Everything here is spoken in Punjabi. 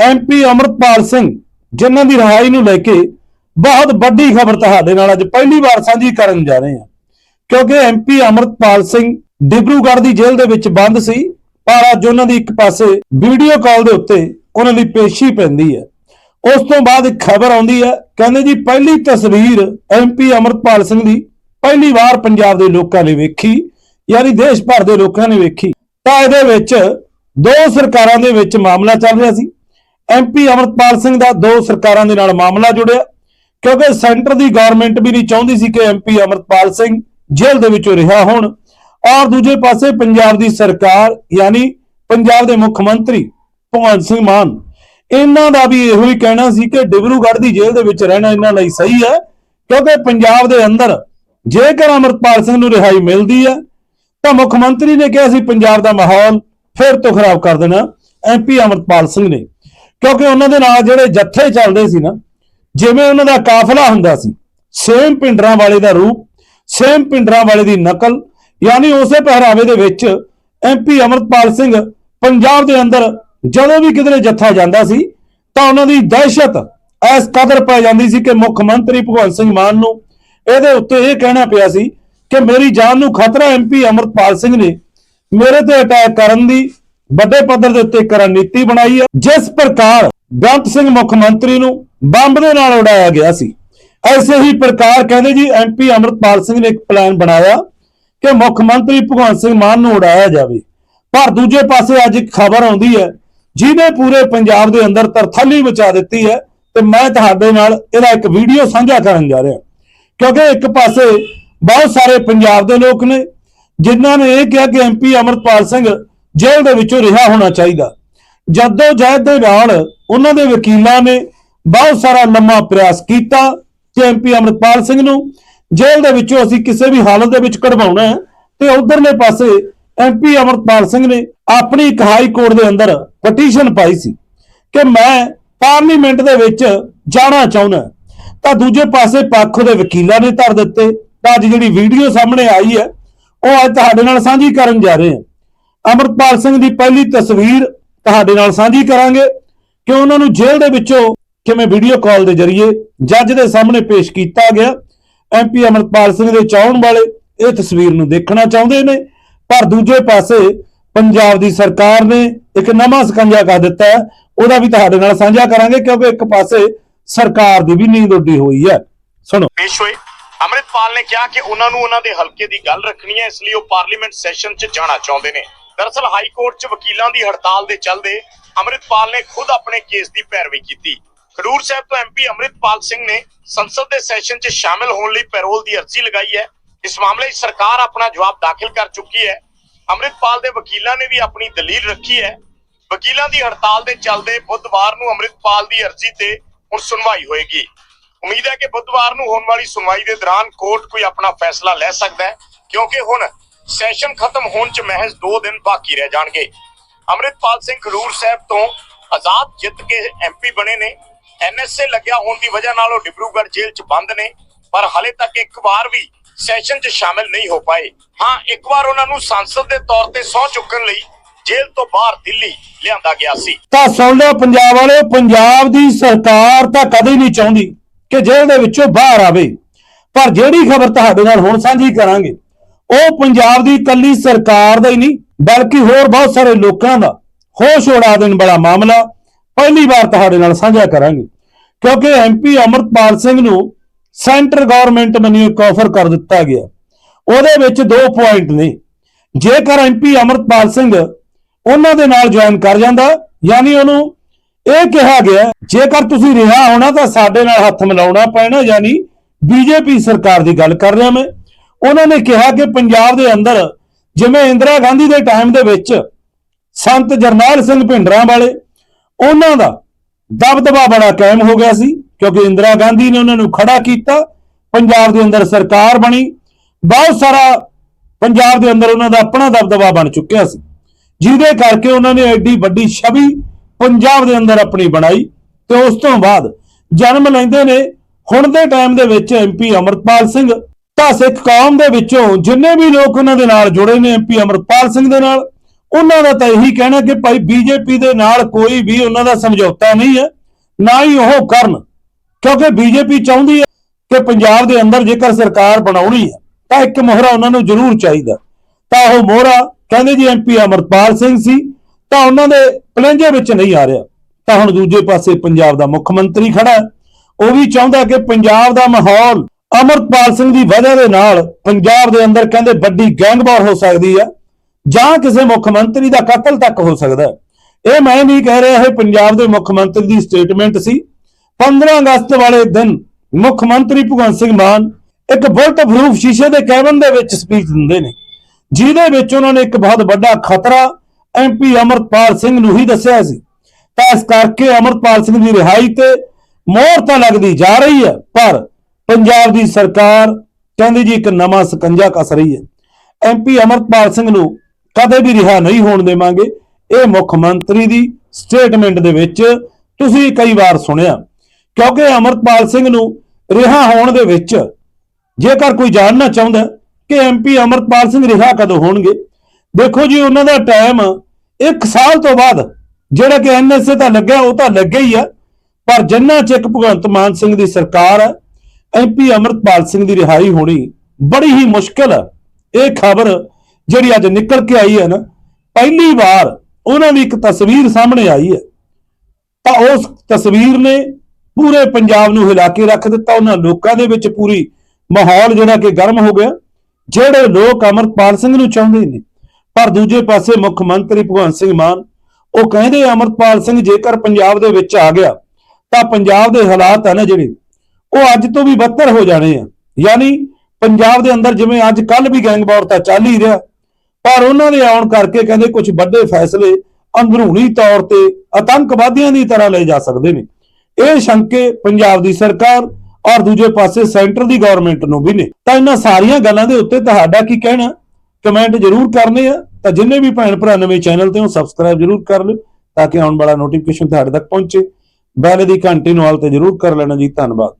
ਐਮਪੀ ਅਮਰਤਪਾਲ ਸਿੰਘ, ਜਿਨ੍ਹਾਂ ਦੀ ਰਿਹਾਈ ਨੂੰ ਲੈ ਕੇ ਬਹੁਤ ਵੱਡੀ ਖਬਰ ਤੁਹਾਡੇ ਨਾਲ ਅੱਜ ਪਹਿਲੀ ਵਾਰ ਸਾਂਝੀ ਕਰਨ ਜਾ ਰਹੇ ਹਾਂ। ਕਿਉਂਕਿ ਐਮਪੀ ਅਮਰਤਪਾਲ ਸਿੰਘ ਡਿਬਰੂਗੜ੍ਹ ਦੀ ਜੇਲ੍ਹ ਦੇ ਵਿੱਚ ਬੰਦ ਸੀ, ਪਰ ਅੱਜ ਉਹਨਾਂ ਦੀ ਇੱਕ ਪਾਸੇ ਵੀਡੀਓ ਕਾਲ ਦੇ ਉੱਤੇ ਉਹਨਾਂ ਦੀ ਪੇਸ਼ੀ ਪੈਂਦੀ ਹੈ। ਉਸ ਤੋਂ ਬਾਅਦ ਇੱਕ ਖਬਰ ਆਉਂਦੀ ਹੈ, ਕਹਿੰਦੇ ਜੀ ਪਹਿਲੀ ਤਸਵੀਰ ਐਮਪੀ ਅਮਰਤਪਾਲ ਸਿੰਘ ਦੀ ਪਹਿਲੀ ਵਾਰ ਪੰਜਾਬ ਦੇ ਲੋਕਾਂ ਨੇ ਵੇਖੀ, ਯਾਨੀ ਦੇਸ਼ ਭਰ ਦੇ ਲੋਕਾਂ ਨੇ ਵੇਖੀ। ਤਾਂ ਇਹਦੇ ਵਿੱਚ ਦੋ ਸਰਕਾਰਾਂ ਦੇ ਵਿੱਚ ਮਾਮਲਾ ਚੱਲ ਰਿਹਾ ਸੀ। ਐਮਪੀ ਅਮਰਤਪਾਲ ਸਿੰਘ ਦਾ ਦੋ ਸਰਕਾਰਾਂ ਦੇ ਨਾਲ ਮਾਮਲਾ ਜੁੜਿਆ, ਕਿਉਂਕਿ ਸੈਂਟਰ ਦੀ ਗਵਰਨਮੈਂਟ ਵੀ ਨਹੀਂ ਚਾਹੁੰਦੀ ਸੀ ਕਿ ਐਮਪੀ ਅਮਰਤਪਾਲ ਸਿੰਘ ਜੇਲ੍ਹ ਦੇ ਵਿੱਚੋਂ ਰਿਹਾ ਹੋਣ। ਔਰ ਦੂਜੇ ਪਾਸੇ ਪੰਜਾਬ ਦੀ ਸਰਕਾਰ, ਯਾਨੀ ਪੰਜਾਬ ਦੇ ਮੁੱਖ ਮੰਤਰੀ ਭਗਵੰਤ ਸਿੰਘ ਮਾਨ, ਇਹਨਾਂ ਦਾ ਵੀ ਇਹੋ ਹੀ ਕਹਿਣਾ ਸੀ ਕਿ ਡਿਬਰੂਗੜ੍ਹ ਦੀ ਜੇਲ੍ਹ ਦੇ ਵਿੱਚ ਰਹਿਣਾ ਇਹਨਾਂ ਲਈ ਸਹੀ ਹੈ, ਕਿਉਂਕਿ ਪੰਜਾਬ ਦੇ ਅੰਦਰ ਜੇਕਰ ਅਮਰਤਪਾਲ ਸਿੰਘ ਨੂੰ ਰਿਹਾਈ ਮਿਲਦੀ ਹੈ, ਤਾਂ ਮੁੱਖ ਮੰਤਰੀ ਨੇ ਕਿਹਾ ਸੀ, ਪੰਜਾਬ ਦਾ ਮਾਹੌਲ ਫਿਰ ਤੋਂ ਖਰਾਬ ਕਰ ਦੇਣਾ ਐਮਪੀ ਅਮਰਤਪਾਲ ਸਿੰਘ ਨੇ। ਕਿਉਂਕਿ ਉਹਨਾਂ ਦੇ ਨਾਲ ਜਿਹੜੇ ਜੱਥੇ ਚੱਲਦੇ ਸੀ ਨਾ, ਜਿਵੇਂ ਉਹਨਾਂ ਦਾ ਕਾਫਲਾ ਹੁੰਦਾ ਸੀ ਸੇਮ ਪਿੰਡਰਾਂ ਵਾਲੇ ਦਾ ਰੂਪ ਸੇਮ ਪਿੰਡਰਾਂ ਵਾਲੇ ਦੀ ਨਕਲ, ਯਾਨੀ ਉਸੇ ਪਹਿਰਾਵੇ ਦੇ ਵਿੱਚ ਐਮਪੀ ਅਮਰਤਪਾਲ ਸਿੰਘ ਪੰਜਾਬ ਦੇ ਅੰਦਰ ਜਦੋਂ ਵੀ ਕਿਧਰੇ ਜੱਥਾ ਜਾਂਦਾ ਸੀ, ਤਾਂ ਉਹਨਾਂ ਦੀ ਦਹਿਸ਼ਤ ਇਸ ਕਦਰ ਪੈ ਜਾਂਦੀ ਸੀ ਕਿ ਮੁੱਖ ਮੰਤਰੀ ਭਗਵੰਤ ਸਿੰਘ ਮਾਨ ਨੂੰ ਇਹਦੇ ਉੱਤੇ ਇਹ ਕਹਿਣਾ ਪਿਆ ਸੀ ਕਿ ਮੇਰੀ ਜਾਨ ਨੂੰ ਖਤਰਾ ਐਮਪੀ ਅਮਰਤਪਾਲ ਸਿੰਘ ਨੇ ਮੇਰੇ ਤੇ ਅਟੈਕ ਕਰਨ ਦੀ ਵੱਡੇ ਪੱਧਰ ਦੇ ਉੱਤੇ ਇੱਕ ਰਣਨੀਤੀ ਬਣਾਈ ਹੈ, ਜਿਸ ਪ੍ਰਕਾਰ ਬੇਅੰਤ ਸਿੰਘ ਮੁੱਖ ਮੰਤਰੀ ਨੂੰ ਬੰਬ ਦੇ ਨਾਲ ਉਡਾਇਆ ਗਿਆ ਸੀ। ਐਸੇ ਹੀ ਪ੍ਰਕਾਰ ਕਹਿੰਦੇ ਜੀ ਐਮਪੀ ਅਮਰਤਪਾਲ ਸਿੰਘ ਨੇ ਇੱਕ ਪਲਾਨ ਬਣਾਇਆ ਕਿ ਮੁੱਖ ਮੰਤਰੀ ਭਗਵੰਤ ਸਿੰਘ ਮਾਨ ਨੂੰ ਉਡਾਇਆ ਜਾਵੇ। ਪਰ ਦੂਜੇ ਪਾਸੇ ਅੱਜ ਇੱਕ ਖਬਰ ਆਉਂਦੀ ਹੈ, ਜਿਹਨੇ ਪੂਰੇ ਪੰਜਾਬ ਦੇ ਅੰਦਰ ਤਰਥੱਲੀ ਮਚਾ ਦਿੱਤੀ ਹੈ ਤੇ ਮੈਂ ਤੁਹਾਡੇ ਨਾਲ ਇਹਦਾ ਇੱਕ ਵੀਡੀਓ ਸਾਂਝਾ ਕਰਨ ਜਾ ਰਿਹਾ। ਕਿਉਂਕਿ ਇੱਕ ਪਾਸੇ ਬਹੁਤ ਸਾਰੇ ਪੰਜਾਬ ਦੇ ਲੋਕ ਨੇ, ਜਿਨ੍ਹਾਂ ਨੇ ਇਹ ਕਿਹਾ ਕਿ ਐਮਪੀ ਅਮਰਪਾਲ ਸਿੰਘ ਜੇਲ੍ਹ ਦੇ ਵਿੱਚੋਂ ਰਿਹਾ ਹੋਣਾ ਚਾਹੀਦਾ। ਜਦੋਂ ਜਹਿਦ ਦੇ ਨਾਲ ਉਹਨਾਂ ਦੇ ਵਕੀਲਾਂ ਨੇ ਬਹੁਤ ਸਾਰਾ ਲੰਮਾ ਪ੍ਰਯਾਸ ਕੀਤਾ ਕਿ ਐਮਪੀ ਅਮਰਪਾਲ ਸਿੰਘ ਨੂੰ ਜੇਲ੍ਹ ਦੇ ਵਿੱਚੋਂ ਅਸੀਂ ਕਿਸੇ ਵੀ ਹਾਲਤ ਦੇ ਵਿੱਚ ਕਢਵਾਉਣਾ ਹੈ ਤੇ ਉਧਰਲੇ ਪਾਸੇ ਐਮਪੀ ਅਮਰਪਾਲ ਸਿੰਘ ਨੇ ਆਪਣੀ ਇੱਕ ਹਾਈ ਕੋਰਟ ਦੇ ਅੰਦਰ ਪਟੀਸ਼ਨ ਪਾਈ ਸੀ ਕਿ ਮੈਂ ਪਾਰਲੀਮੈਂਟ ਦੇ ਵਿੱਚ ਜਾਣਾ ਚਾਹੁੰਦਾ ਤਾਂ ਦੂਜੇ ਪਾਸੇ ਪੱਖ ਦੇ ਵਕੀਲਾਂ ਨੇ ਧਰ ਦਿੱਤੇ। ਤਾਂ ਅੱਜ ਜਿਹੜੀ ਵੀਡੀਓ ਸਾਹਮਣੇ ਆਈ ਹੈ, ਉਹ ਅੱਜ ਤੁਹਾਡੇ ਨਾਲ ਸਾਂਝੀ ਕਰਨ ਜਾ ਰਹੇ ਹਾਂ। ਅਮਰਪਾਲ ਸਿੰਘ ਦੀ ਪਹਿਲੀ ਤਸਵੀਰ ਤੁਹਾਡੇ ਨਾਲ ਸਾਂਝੀ ਕਰਾਂਗੇ ਕਿ ਉਹਨਾਂ ਨੂੰ ਜੇਲ੍ਹ ਦੇ ਵਿੱਚੋਂ ਕਿਵੇਂ ਵੀਡੀਓ ਕਾਲ ਦੇ ਜ਼ਰੀਏ ਜੱਜ ਦੇ ਸਾਹਮਣੇ ਪੇਸ਼ ਕੀਤਾ ਗਿਆ। ਐਮਪੀ ਅਮਰਪਾਲ ਸਿੰਘ ਦੇ ਚਾਹਣ ਵਾਲੇ ਇਹ ਤਸਵੀਰ ਨੂੰ ਦੇਖਣਾ ਚਾਹੁੰਦੇ ਨੇ, ਪਰ ਦੂਜੇ ਪਾਸੇ ਪੰਜਾਬ ਦੀ ਸਰਕਾਰ ਨੇ ਇੱਕ ਨਵਾਂ ਸਕੰਜਾ ਕਰ ਦਿੱਤਾ ਹੈ। ਉਹਦਾ ਵੀ ਤੁਹਾਡੇ ਨਾਲ ਸਾਂਝਾ ਕਰਾਂਗੇ, ਕਿਉਂਕਿ ਇੱਕ ਪਾਸੇ ਸਰਕਾਰ ਦੀ ਵੀ ਨੀਂਦ ਉੱਡੀ ਹੋਈ ਹੈ। ਸੁਣੋ। ਪੇਸ਼ ਹੋਏ। ਅੰਮ੍ਰਿਤਪਾਲ ਨੇ ਕਿਹਾ ਕਿ ਉਹਨਾਂ ਨੂੰ ਉਹਨਾਂ ਦੇ ਹਲਕੇ ਦੀ ਗੱਲ ਰੱਖਣੀ ਹੈ, ਇਸ ਲਈ ਉਹ ਪਾਰਲੀਮੈਂਟ ਸੈਸ਼ਨ 'ਚ ਜਾਣਾ ਚਾਹੁੰਦੇ ਨੇ। ਦਰਅਸਲ ਹਾਈ ਕੋਰਟ 'ਚ ਵਕੀਲਾਂ ਦੀ ਹੜਤਾਲ ਦੇ ਚੱਲਦੇ ਅੰਮ੍ਰਿਤਪਾਲ ਨੇ ਖੁਦ ਆਪਣੇ ਕੇਸ ਦੀ ਪੈਰਵੀ ਕੀਤੀ। ਖਡੂਰ ਸਾਹਿਬ ਤੋਂ ਐਮਪੀ ਅੰਮ੍ਰਿਤਪਾਲ ਸਿੰਘ ਨੇ ਸੰਸਦ ਦੇ ਸੈਸ਼ਨ 'ਚ ਸ਼ਾਮਿਲ ਹੋਣ ਲਈ ਪੈਰੋਲ ਦੀ ਅਰਜ਼ੀ ਲਗਾਈ ਹੈ। ਇਸ ਮਾਮਲੇ 'ਚ ਸਰਕਾਰ ਆਪਣਾ ਜਵਾਬ ਦਾਖਲ ਕਰ ਚੁੱਕੀ ਹੈ। ਅੰਮ੍ਰਿਤਪਾਲ ਦੇ ਵਕੀਲਾਂ ਨੇ ਵੀ ਆਪਣੀ ਦਲੀਲ ਰੱਖੀ ਹੈ। ਵਕੀਲਾਂ ਦੀ ਹੜਤਾਲ ਦੇ ਚੱਲਦੇ ਬੁੱਧਵਾਰ ਨੂੰ ਅੰਮ੍ਰਿਤਪਾਲ ਦੀ ਅਰਜ਼ੀ ਤੇ ਹੁਣ ਸੁਣਵਾਈ ਹੋਏਗੀ। ਉਮੀਦ ਹੈ ਕਿ ਬੁੱਧਵਾਰ ਨੂੰ ਹੋਣ ਵਾਲੀ ਸੁਣਵਾਈ ਦੇ ਦੌਰਾਨ ਕੋਰਟ ਕੋਈ ਆਪਣਾ ਫੈਸਲਾ ਲੈ ਸਕਦਾ ਹੈ, ਕਿਉਂਕਿ ਹੁਣ ਸੈਸ਼ਨ ਖਤਮ ਹੋਣ 'ਚ ਮਹਿਜ਼ 2 ਦਿਨ ਬਾਕੀ ਰਹਿ ਜਾਣਗੇ। ਅੰਮ੍ਰਿਤਪਾਲ ਸਿੰਘ ਖਡੂਰ ਸਾਹਿਬ ਤੋਂ ਆਜ਼ਾਦ ਜਿੱਤ ਕੇ ਐਮਪੀ ਬਣੇ ਨੇ। ਐਨਐਸਏ ਲੱਗਿਆ ਹੋਣ ਦੀ ਵਜ੍ਹਾ ਨਾਲ ਉਹ ਡਿਬਰੂਗੜ੍ਹ ਜੇਲ੍ਹ 'ਚ ਬੰਦ ਨੇ। ਪਰ ਹਲੇ ਤੱਕ ਇੱਕ ਵਾਰ ਵੀ ਸੈਸ਼ਨ 'ਚ ਸ਼ਾਮਿਲ ਨਹੀਂ ਹੋ ਪਾਏ। ਹਾਂ, ਇੱਕ ਵਾਰ ਉਹਨਾਂ ਨੂੰ ਸੰਸਦ ਦੇ ਤੌਰ ਤੇ ਸਹੁੰ ਚੁੱਕਣ ਲਈ ਜੇਲ੍ਹ ਤੋਂ ਬਾਹਰ ਦਿੱਲੀ ਲਿਆਂਦਾ ਗਿਆ ਸੀ। ਤਾਂ ਸੁਣ ਲਿਓ ਪੰਜਾਬ ਵਾਲਿਓ, ਪੰਜਾਬ ਦੀ ਸਰਕਾਰ ਤਾਂ ਕਦੇ ਨਹੀਂ ਚਾਹੁੰਦੀ ਕਿ ਜੇਲ੍ਹ ਦੇ ਵਿੱਚੋਂ ਬਾਹਰ ਆਵੇ। ਪਰ ਜਿਹੜੀ ਖਬਰ ਤੁਹਾਡੇ ਨਾਲ ਹੁਣ ਸਾਂਝੀ ਕਰਾਂਗੇ ਉਹ ਪੰਜਾਬ ਦੀ ਇਕੱਲੀ ਸਰਕਾਰ ਦਾ ਹੀ ਨਹੀਂ, ਬਲਕਿ ਹੋਰ ਬਹੁਤ ਸਾਰੇ ਲੋਕਾਂ ਦਾ ਹੋਸ਼ ਉਡਾ ਦੇਣ ਵਾਲਾ ਮਾਮਲਾ ਪਹਿਲੀ ਵਾਰ ਤੁਹਾਡੇ ਨਾਲ ਸਾਂਝਾ ਕਰਾਂਗੇ। ਕਿਉਂਕਿ ਐਮਪੀ ਅਮਰਪਾਲ ਸਿੰਘ ਨੂੰ ਸੈਂਟਰ ਗਵਰਨਮੈਂਟ ਮੈਨੂੰ ਇੱਕ ਆਫਰ ਕਰ ਦਿੱਤਾ ਗਿਆ। ਉਹਦੇ ਵਿੱਚ ਦੋ ਪੁਆਇੰਟ ਨੇ। ਜੇਕਰ ਐਮਪੀ ਅਮਰਪਾਲ ਸਿੰਘ ਉਹਨਾਂ ਦੇ ਨਾਲ ਜੁਆਇਨ ਕਰ ਜਾਂਦਾ, ਯਾਨੀ ਉਹਨੂੰ ਇਹ ਕਿਹਾ ਗਿਆ, ਜੇਕਰ ਤੁਸੀਂ ਰਿਹਾ ਹੋਣਾ ਤਾਂ ਸਾਡੇ ਨਾਲ ਹੱਥ ਮਿਲਾਉਣਾ ਪੈਣਾ, ਯਾਨੀ ਬੀਜੇਪੀ ਸਰਕਾਰ ਦੀ ਗੱਲ ਕਰ ਰਿਹਾ ਮੈਂ। ਉਹਨਾਂ ਨੇ ਕਿਹਾ ਕਿ ਪੰਜਾਬ ਦੇ ਅੰਦਰ ਜਿਵੇਂ ਇੰਦਰਾ ਗਾਂਧੀ ਦੇ ਟਾਈਮ ਦੇ ਵਿੱਚ ਸੰਤ ਜਰਨੈਲ ਸਿੰਘ ਭਿੰਡਰਾਂ ਵਾਲੇ, ਉਹਨਾਂ ਦਾ ਦਬਦਬਾ ਬੜਾ ਕਾਇਮ ਹੋ ਗਿਆ ਸੀ, ਕਿਉਂਕਿ ਇੰਦਰਾ ਗਾਂਧੀ ਨੇ ਉਹਨਾਂ ਨੂੰ ਖੜਾ ਕੀਤਾ, ਪੰਜਾਬ ਦੇ ਅੰਦਰ ਸਰਕਾਰ ਬਣੀ, ਬਹੁਤ ਸਾਰਾ ਪੰਜਾਬ ਦੇ ਅੰਦਰ ਉਹਨਾਂ ਦਾ ਆਪਣਾ ਦਬਦਬਾ ਬਣ ਚੁੱਕਿਆ ਸੀ, ਜਿਹਦੇ ਕਰਕੇ ਉਹਨਾਂ ਨੇ ਐਡੀ ਵੱਡੀ ਛਵੀ ਪੰਜਾਬ ਦੇ ਅੰਦਰ ਆਪਣੀ ਬਣਾਈ, ਤੇ ਉਸ ਤੋਂ ਬਾਅਦ ਜਨਮ ਲੈਂਦੇ ਨੇ, ਹੁਣ ਦੇ ਟਾਈਮ ਦੇ ਵਿੱਚ ਐਮਪੀ ਅਮਰਪਾਲ ਸਿੰਘ ਤਾਂ ਸਿੱਖ ਕੌਮ ਦੇ ਵਿੱਚੋਂ ਜਿੰਨੇ ਵੀ ਲੋਕ ਉਹਨਾਂ ਦੇ ਨਾਲ ਜੁੜੇ ਨੇ ਐਮਪੀ ਅਮਰਪਾਲ ਸਿੰਘ ਦੇ ਨਾਲ, ਉਹਨਾਂ ਦਾ ਤਾਂ ਇਹੀ ਕਹਿਣਾ ਕਿ ਭਾਈ ਬੀਜੇਪੀ ਦੇ ਨਾਲ ਕੋਈ ਵੀ ਉਹਨਾਂ ਦਾ ਸਮਝੌਤਾ ਨਹੀਂ ਹੈ, ਨਾ ਹੀ ਉਹ ਕਰਨ। ਕਿਉਂਕਿ ਬੀਜੇਪੀ ਚਾਹੁੰਦੀ ਹੈ ਕਿ ਪੰਜਾਬ ਦੇ ਅੰਦਰ ਜੇਕਰ ਸਰਕਾਰ ਬਣਾਉਣੀ ਹੈ, ਤਾਂ ਇੱਕ ਮੋਹਰਾ ਉਹਨਾਂ ਨੂੰ ਜ਼ਰੂਰ ਚਾਹੀਦਾ। ਤਾਂ ਉਹ ਮੋਹਰਾ ਕਹਿੰਦੇ ਜੀ ਐਮਪੀ ਅਮਰਪਾਲ ਸਿੰਘ ਸੀ, ਤਾਂ ਉਹਨਾਂ ਦੇ ਪਲੰਜੇ ਵਿੱਚ ਨਹੀਂ ਆ ਰਿਹਾ। ਤਾਂ ਹੁਣ ਦੂਜੇ ਪਾਸੇ ਪੰਜਾਬ ਦਾ ਮੁੱਖ ਮੰਤਰੀ ਖੜਾ ਉਹ ਵੀ ਚਾਹੁੰਦਾ ਕਿ ਪੰਜਾਬ ਦਾ ਮਾਹੌਲ ਅਮਰਪਾਲ ਸਿੰਘ ਦੀ ਵਜ੍ਹਾ ਦੇ ਨਾਲ ਪੰਜਾਬ ਦੇ ਅੰਦਰ ਕਹਿੰਦੇ ਵੱਡੀ ਗੈਂਗਵਾਰ ਹੋ ਸਕਦੀ ਹੈ ਜਾਂ ਕਿਸੇ ਮੁੱਖ ਮੰਤਰੀ ਦਾ ਕਤਲ ਤੱਕ ਹੋ ਸਕਦਾ ਇਹ ਮੈਂ ਨਹੀਂ ਕਹਿ ਰਿਹਾ ਇਹ ਪੰਜਾਬ ਦੇ ਮੁੱਖ ਮੰਤਰੀ ਦੀ ਸਟੇਟਮੈਂਟ ਸੀ। 15 ਅਗਸਤ ਵਾਲੇ ਦਿਨ ਮੁੱਖ ਮੰਤਰੀ ਭਗਵੰਤ ਸਿੰਘ ਮਾਨ ਇੱਕ ਬੁਲਟ ਪ੍ਰੂਫ ਸ਼ੀਸ਼ੇ ਦੇ ਕੈਬਨ ਦੇ ਵਿੱਚ ਸਪੀਚ ਦਿੰਦੇ ਨੇ। ਜਿਹਦੇ ਵਿੱਚ ਉਹਨਾਂ ਨੇ ਇੱਕ ਬਹੁਤ ਵੱਡਾ ਖਤਰਾ ਐਮਪੀ ਅਮਰਪਾਲ ਸਿੰਘ ਨੂੰ ਹੀ ਦੱਸਿਆ ਸੀ। ਤਾਂ ਇਸ ਕਰਕੇ ਅਮਰਪਾਲ ਸਿੰਘ ਦੀ ਰਿਹਾਈ ਤੇ ਮੋਹਰ ਤਾਂ ਲੱਗਦੀ ਜਾ ਰਹੀ ਹੈ, ਪਰ ਪੰਜਾਬ ਦੀ ਸਰਕਾਰ ਕਹਿੰਦੀ ਜੀ ਇੱਕ ਨਵਾਂ ਸਕੰਜਾ ਕੱਸ ਰਹੀ ਹੈ। ਐਮਪੀ ਅਮਰਪਾਲ ਸਿੰਘ ਨੂੰ ਕਦੇ ਵੀ ਰਿਹਾ ਨਹੀਂ ਹੋਣ ਦੇਵਾਂਗੇ। ਇਹ ਮੁੱਖ ਮੰਤਰੀ ਦੀ ਸਟੇਟਮੈਂਟ ਦੇ ਵਿੱਚ ਤੁਸੀਂ ਕਈ ਵਾਰ ਸੁਣਿਆ, ਕਿਉਂਕਿ ਅਮਰਪਾਲ ਸਿੰਘ ਨੂੰ ਰਿਹਾ ਹੋਣ ਦੇ ਵਿੱਚ ਜੇਕਰ ਕੋਈ ਜਾਣਨਾ ਚਾਹੁੰਦਾ ਕਿ ਐਮਪੀ ਅਮਰਪਾਲ ਸਿੰਘ ਰਿਹਾ ਕਦੋਂ ਹੋਣਗੇ, ਦੇਖੋ ਜੀ ਉਹਨਾਂ ਦਾ ਟਾਈਮ 1 ਸਾਲ ਤੋਂ ਬਾਅਦ, ਜਿਹੜਾ ਕਿ ਐਨਐਸਏ ਤਾਂ ਲੱਗਿਆ ਉਹ ਤਾਂ ਲੱਗਿਆ ਹੀ ਆ, ਪਰ ਜਿੰਨਾ ਚ ਇੱਕ ਭਗਵੰਤ ਮਾਨ ਸਿੰਘ ਦੀ ਸਰਕਾਰ ਹੈ ਐਮਪੀ ਅਮਰਪਾਲ ਸਿੰਘ ਦੀ ਰਿਹਾਈ ਹੋਣੀ ਬੜੀ ਹੀ ਮੁਸ਼ਕਲ ਹੈ ਇਹ ਖਬਰ ਜਿਹੜੀ ਅੱਜ ਨਿਕਲ ਕੇ ਆਈ ਹੈ ਨਾ, ਪਹਿਲੀ ਵਾਰ ਉਹਨਾਂ ਦੀ ਇੱਕ ਤਸਵੀਰ ਸਾਹਮਣੇ ਆਈ ਹੈ। ਤਾਂ ਉਸ ਤਸਵੀਰ ਨੇ ਪੂਰੇ ਪੰਜਾਬ ਨੂੰ ਹਿਲਾ ਕੇ ਰੱਖ ਦਿੱਤਾ। ਉਹਨਾਂ ਲੋਕਾਂ ਦੇ ਵਿੱਚ ਪੂਰੀ ਮਾਹੌਲ ਜਿਹੜਾ ਕਿ ਗਰਮ ਹੋ ਗਿਆ। ਜਿਹੜੇ ਲੋਕ ਅਮਰਪਾਲ ਸਿੰਘ ਨੂੰ ਚਾਹੁੰਦੇ ਨੇ, ਪਰ ਦੂਜੇ ਪਾਸੇ ਮੁੱਖ ਮੰਤਰੀ ਭਗਵੰਤ ਸਿੰਘ ਮਾਨ, ਉਹ ਕਹਿੰਦੇ ਅਮਰਪਾਲ ਸਿੰਘ ਜੇਕਰ ਪੰਜਾਬ ਦੇ ਵਿੱਚ ਆ ਗਿਆ, ਤਾਂ ਪੰਜਾਬ ਦੇ ਹਾਲਾਤ ਆ ਨਾ ਜਿਹੜੇ ਉਹ ਅੱਜ ਤੋਂ ਵੀ ਬੱਤਰ ਹੋ ਜਾਣੇ ਆ। ਯਾਨੀ ਪੰਜਾਬ ਦੇ ਅੰਦਰ ਜਿਵੇਂ ਅੱਜ ਕੱਲ ਵੀ ਗੈਂਗਵਾਰ ਤਾਂ ਚੱਲ ਹੀ ਰਿਹਾ, ਪਰ ਉਹਨਾਂ ਦੇ ਆਉਣ ਕਰਕੇ ਕਹਿੰਦੇ ਕੁਝ ਵੱਡੇ ਫੈਸਲੇ ਅੰਦਰੂਨੀ ਤੌਰ ਤੇ ਆਤੰਕਵਾਦੀਆਂ ਦੀ ਤਰ੍ਹਾਂ ਲਏ ਜਾ ਸਕਦੇ ਨੇ। ਇਹ ਸ਼ੰਕੇ ਪੰਜਾਬ ਦੀ ਸਰਕਾਰ ਔਰ ਦੂਜੇ ਪਾਸੇ ਸੈਂਟਰ ਦੀ ਗਵਰਨਮੈਂਟ ਨੂੰ ਵੀ ਨੇ। ਤਾਂ ਇਹਨਾਂ ਸਾਰੀਆਂ ਗੱਲਾਂ ਦੇ ਉੱਤੇ ਤੁਹਾਡਾ ਕੀ ਕਹਿਣਾ? ਕਮੈਂਟ ਜ਼ਰੂਰ ਕਰਨੇ ਆ। ਤਾਂ ਜਿੰਨੇ ਵੀ ਭੈਣ ਭਰਾ ਨਵੇਂ ਚੈਨਲ ਤੇ ਉਹ ਸਬਸਕ੍ਰਾਈਬ ਜ਼ਰੂਰ ਕਰ ਲਿਓ ਤਾਂ ਕਿ ਆਉਣ ਵਾਲਾ ਨੋਟੀਫਿਕੇਸ਼ਨ ਤੁਹਾਡੇ ਤੱਕ ਪਹੁੰਚੇ। ਬੈਲ ਦੀ ਘੰਟੀ ਨੂੰ ਹਾਲ ਤੇ ਜ਼ਰੂਰ ਕਰ ਲੈਣਾ ਜੀ। ਧੰਨਵਾਦ।